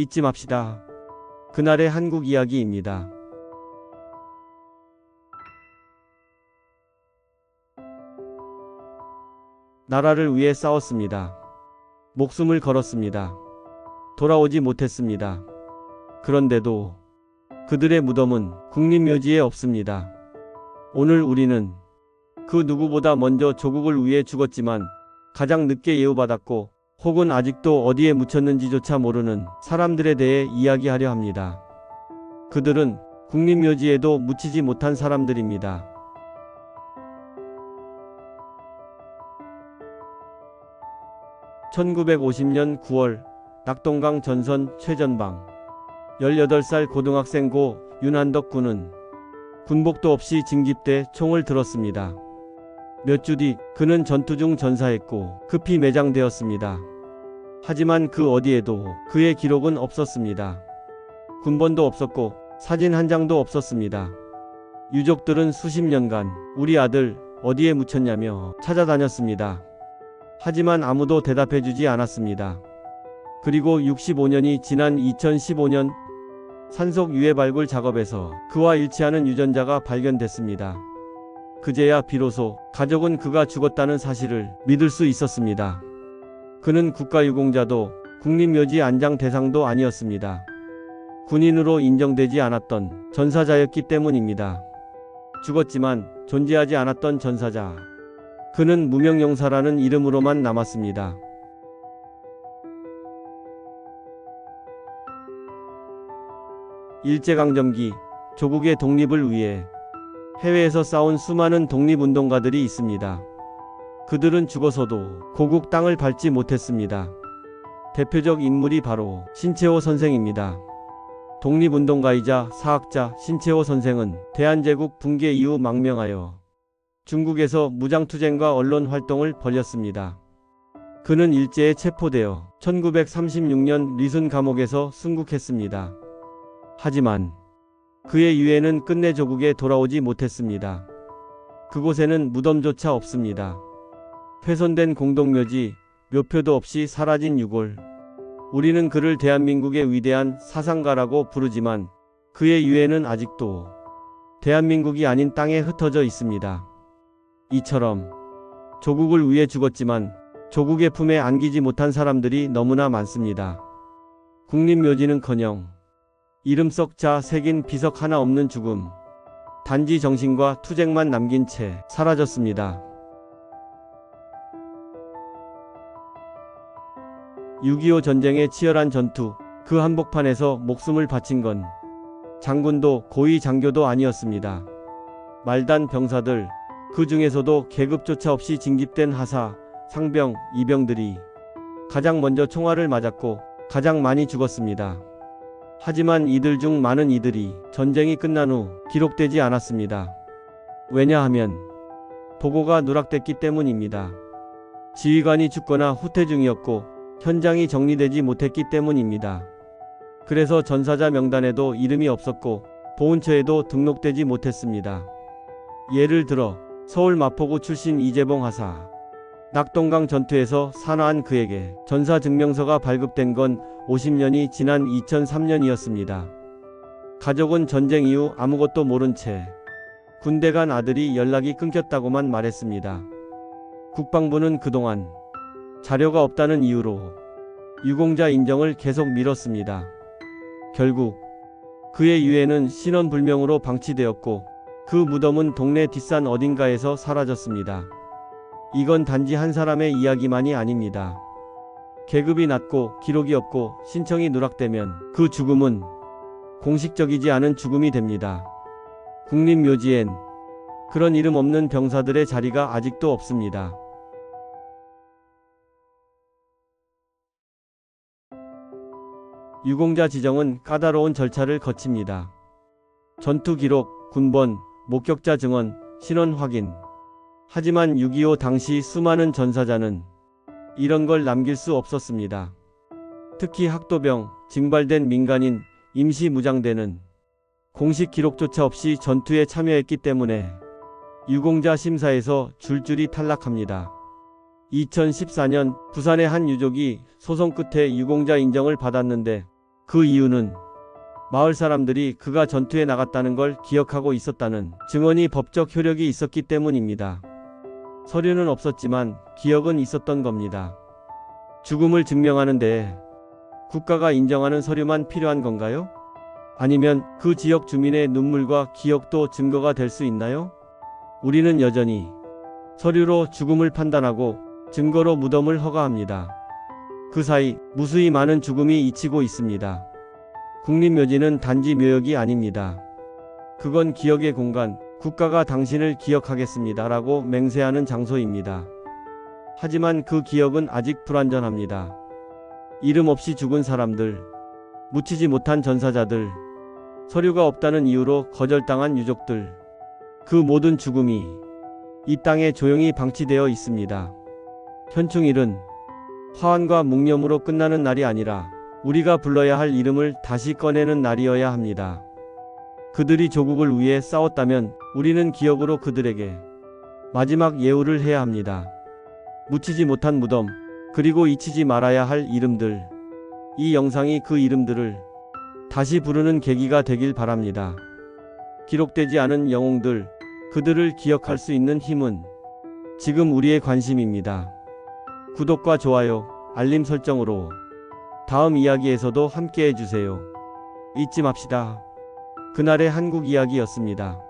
잊지 맙시다. 그날의 한국 이야기입니다. 나라를 위해 싸웠습니다. 목숨을 걸었습니다. 돌아오지 못했습니다. 그런데도 그들의 무덤은 국립묘지에 없습니다. 오늘 우리는 그 누구보다 먼저 조국을 위해 죽었지만 가장 늦게 예우받았고 혹은 아직도 어디에 묻혔는지조차 모르는 사람들에 대해 이야기하려 합니다. 그들은 국립묘지에도 묻히지 못한 사람들입니다. (1950년 9월) 낙동강 전선 최전방 18살 고등학생 고 윤한덕 군은 군복도 없이 징집돼 총을 들었습니다. 몇 주 뒤 그는 전투 중 전사했고 급히 매장되었습니다. 하지만 그 어디에도 그의 기록은 없었습니다. 군번도 없었고 사진 한 장도 없었습니다. 유족들은 수십 년간 우리 아들 어디에 묻혔냐며 찾아다녔습니다. 하지만 아무도 대답해주지 않았습니다. 그리고 65년이 지난 2015년 산속 유해 발굴 작업에서 그와 일치하는 유전자가 발견됐습니다. 그제야 비로소 가족은 그가 죽었다는 사실을 믿을 수 있었습니다. 그는 국가유공자도 국립묘지 안장 대상도 아니었습니다. 군인으로 인정되지 않았던 전사자였기 때문입니다. 죽었지만 존재하지 않았던 전사자. 그는 무명용사라는 이름으로만 남았습니다. 일제강점기 조국의 독립을 위해 해외에서 싸운 수많은 독립운동가들이 있습니다. 그들은 죽어서도 고국 땅을 밟지 못했습니다. 대표적 인물이 바로 신채호 선생입니다. 독립운동가이자 사학자 신채호 선생은 대한제국 붕괴 이후 망명하여 중국에서 무장투쟁과 언론 활동을 벌였습니다. 그는 일제에 체포되어 1936년 리순 감옥에서 순국했습니다. 하지만 그의 유해는 끝내 조국에 돌아오지 못했습니다. 그곳에는 무덤조차 없습니다. 훼손된 공동묘지, 묘표도 없이 사라진 유골. 우리는 그를 대한민국의 위대한 사상가라고 부르지만 그의 유해는 아직도 대한민국이 아닌 땅에 흩어져 있습니다. 이처럼 조국을 위해 죽었지만 조국의 품에 안기지 못한 사람들이 너무나 많습니다. 국립묘지는커녕 이름 썩 자 새긴 비석 하나 없는 죽음. 단지 정신과 투쟁만 남긴 채 사라졌습니다. 6.25 전쟁의 치열한 전투, 그 한복판에서 목숨을 바친 건 장군도 고위 장교도 아니었습니다. 말단 병사들, 그 중에서도 계급조차 없이 징집된 하사, 상병, 이병들이 가장 먼저 총알을 맞았고 가장 많이 죽었습니다. 하지만 이들 중 많은 이들이 전쟁이 끝난 후 기록되지 않았습니다. 왜냐하면 보고가 누락됐기 때문입니다. 지휘관이 죽거나 후퇴 중이었고 현장이 정리되지 못했기 때문입니다. 그래서 전사자 명단에도 이름이 없었고 보훈처에도 등록되지 못했습니다. 예를 들어 서울 마포구 출신 이재봉 하사 낙동강 전투에서 산화한 그에게 전사 증명서가 발급된 건 50년이 지난 2003년이었습니다. 가족은 전쟁 이후 아무것도 모른 채 군대 간 아들이 연락이 끊겼다고만 말했습니다. 국방부는 그동안 자료가 없다는 이유로 유공자 인정을 계속 미뤘습니다. 결국 그의 유해는 신원불명으로 방치되었고 그 무덤은 동네 뒷산 어딘가에서 사라졌습니다. 이건 단지 한 사람의 이야기만이 아닙니다. 계급이 낮고 기록이 없고 신청이 누락되면 그 죽음은 공식적이지 않은 죽음이 됩니다. 국립묘지엔 그런 이름 없는 병사들의 자리가 아직도 없습니다. 유공자 지정은 까다로운 절차를 거칩니다. 전투 기록, 군번, 목격자 증언, 신원 확인. 하지만 6.25 당시 수많은 전사자는 이런 걸 남길 수 없었습니다. 특히 학도병, 징발된 민간인, 임시 무장대는 공식 기록조차 없이 전투에 참여했기 때문에 유공자 심사에서 줄줄이 탈락합니다. 2014년 부산의 한 유족이 소송 끝에 유공자 인정을 받았는데 그 이유는 마을 사람들이 그가 전투에 나갔다는 걸 기억하고 있었다는 증언이 법적 효력이 있었기 때문입니다. 서류는 없었지만 기억은 있었던 겁니다. 죽음을 증명하는데 국가가 인정하는 서류만 필요한 건가요? 아니면 그 지역 주민의 눈물과 기억도 증거가 될 수 있나요? 우리는 여전히 서류로 죽음을 판단하고 증거로 무덤을 허가합니다. 그 사이 무수히 많은 죽음이 잊히고 있습니다. 국립묘지는 단지 묘역이 아닙니다. 그건 기억의 공간, 국가가 당신을 기억하겠습니다 라고 맹세하는 장소입니다. 하지만 그 기억은 아직 불완전합니다. 이름 없이 죽은 사람들, 묻히지 못한 전사자들, 서류가 없다는 이유로 거절당한 유족들, 그 모든 죽음이 이 땅에 조용히 방치되어 있습니다. 현충일은 화환과 묵념으로 끝나는 날이 아니라 우리가 불러야 할 이름을 다시 꺼내는 날이어야 합니다. 그들이 조국을 위해 싸웠다면 우리는 기억으로 그들에게 마지막 예우를 해야 합니다. 묻히지 못한 무덤, 그리고 잊히지 말아야 할 이름들. 이 영상이 그 이름들을 다시 부르는 계기가 되길 바랍니다. 기록되지 않은 영웅들, 그들을 기억할 수 있는 힘은 지금 우리의 관심입니다. 구독과 좋아요, 알림 설정으로 다음 이야기에서도 함께 해주세요. 잊지 맙시다. 그날의 한국 이야기였습니다.